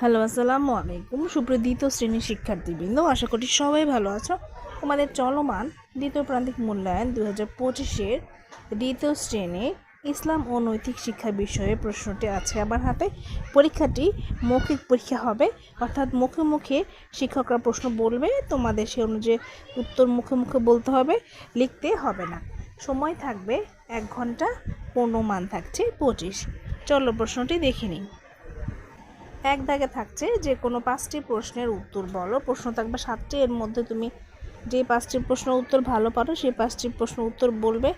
Hello, আসসালামু আলাইকুম। সুপ্রিয় দ্বিতীয় শ্রেণির শিক্ষার্থীবৃন্দ, আশা করি সবাই ভালো আছো। তোমাদের চলমান দ্বিতীয় প্রান্তিক মূল্যায়ন দু হাজার পঁচিশের দ্বিতীয় শ্রেণি ইসলাম ও নৈতিক শিক্ষা বিষয়ে প্রশ্নটি আছে আমার হাতে। পরীক্ষাটি মৌখিক পরীক্ষা হবে, অর্থাৎ মুখে মুখে শিক্ষকরা প্রশ্ন বলবে, তোমাদের সে অনুযায়ী উত্তর মুখে মুখে বলতে হবে, লিখতে হবে না। সময় থাকবে এক ঘণ্টা পনেরো মান থাকছে পঁচিশ। চলো প্রশ্নটি দেখে নিই। এক দাগে থাকছে, যে কোনো পাঁচটি প্রশ্নের উত্তর বলো। প্রশ্ন থাকবে সাতটি, এর মধ্যে তুমি যে পাঁচটি প্রশ্ন উত্তর ভালো পারো, সেই পাঁচটি প্রশ্ন উত্তর বলবে।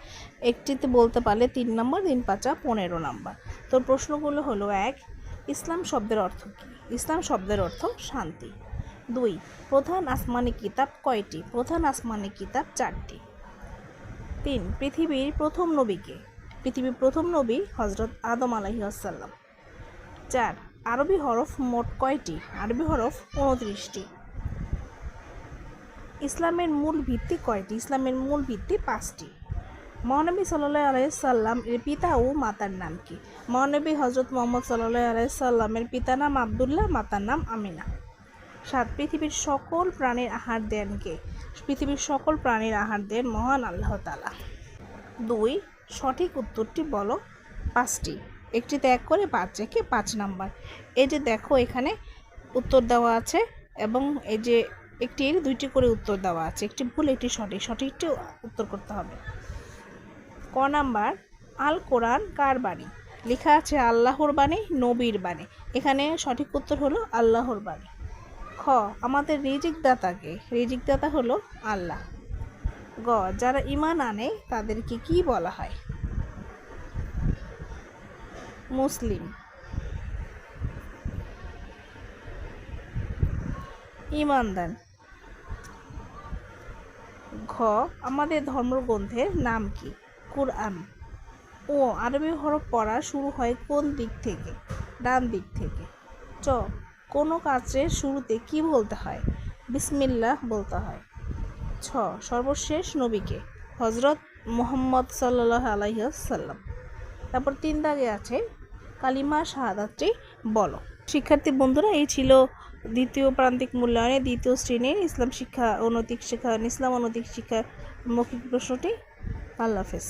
একটিতে বলতে পারলে তিন নম্বর, তিন পাঁচা পনেরো নম্বর। তো প্রশ্নগুলো হলো এক, ইসলাম শব্দের অর্থ কী? ইসলাম শব্দের অর্থ শান্তি। দুই, প্রধান আসমানি কিতাব কয়টি? প্রধান আসমানি কিতাব চারটি। তিন, পৃথিবীর প্রথম নবীকে পৃথিবীর প্রথম নবী হজরত আদম আলহিহাসাল্লাম চার আরবি হরফ মোট কয়টি? আরবি হরফ উনত্রিশটি। ইসলামের মূল ভিত্তি কয়টি? ইসলামের মূল ভিত্তি পাঁচটি। মহানবী সাল্লাহ আলাইসাল্লাম এর পিতা ও মাতার নাম কি? মহানবী হজরত মোহাম্মদ সাল্লাহ আলাইসাল্লামের পিতা নাম আবদুল্লাহ, মাতার নাম আমিনা। সাত, পৃথিবীর সকল প্রাণীর আহার দেন কে? পৃথিবীর সকল প্রাণীর আহার দেন মহান আল্লাহ তালা দুই, সঠিক উত্তরটি বলো পাঁচটি। একটি ত্যাগ করে পাঁচ রেখে পাঁচ নাম্বার। এই যে দেখো এখানে উত্তর দেওয়া আছে এবং এই যে একটির দুইটি করে উত্তর দেওয়া আছে। একটি ভুল, একটি সঠিক। সঠিকটি উত্তর করতে হবে। ক নাম্বার, আল কোরআন কার বাণী? লেখা আছে আল্লাহর বাণী, নবীর বাণী। এখানে সঠিক উত্তর হলো আল্লাহর বাণী। খ, আমাদের রিজিক দাতাকে রিজিক হলো আল্লাহ। গ, যারা ইমান আনে তাদেরকে কি বলা হয়? মুসলিম। ইমানদার। ঘ, আমাদের ধর্মগ্রন্থের নাম কি? কুরআন। ও, আরবি হরফ পড়া শুরু হয় কোন দিক থেকে? ডান দিক থেকে। চ, কোনো কাজের শুরুতে কি বলতে হয়? বিসমিল্লাহ বলতে হয়। ছ, সর্বশেষ নবীকে হজরত মোহাম্মদ সাল্লাহ আলাইসাল্লাম তারপর তিন দাগে আছে কালিমা শাহাদাতটি বলো। শিক্ষার্থী বন্ধুরা, এই ছিল দ্বিতীয় প্রান্তিক মূল্যায়নে দ্বিতীয় শ্রেণির ইসলাম শিক্ষা অনৈতিক শিক্ষা, ইসলাম অনৈতিক শিক্ষার মৌখিক প্রশ্নটি। আল্লাহ হাফেজ।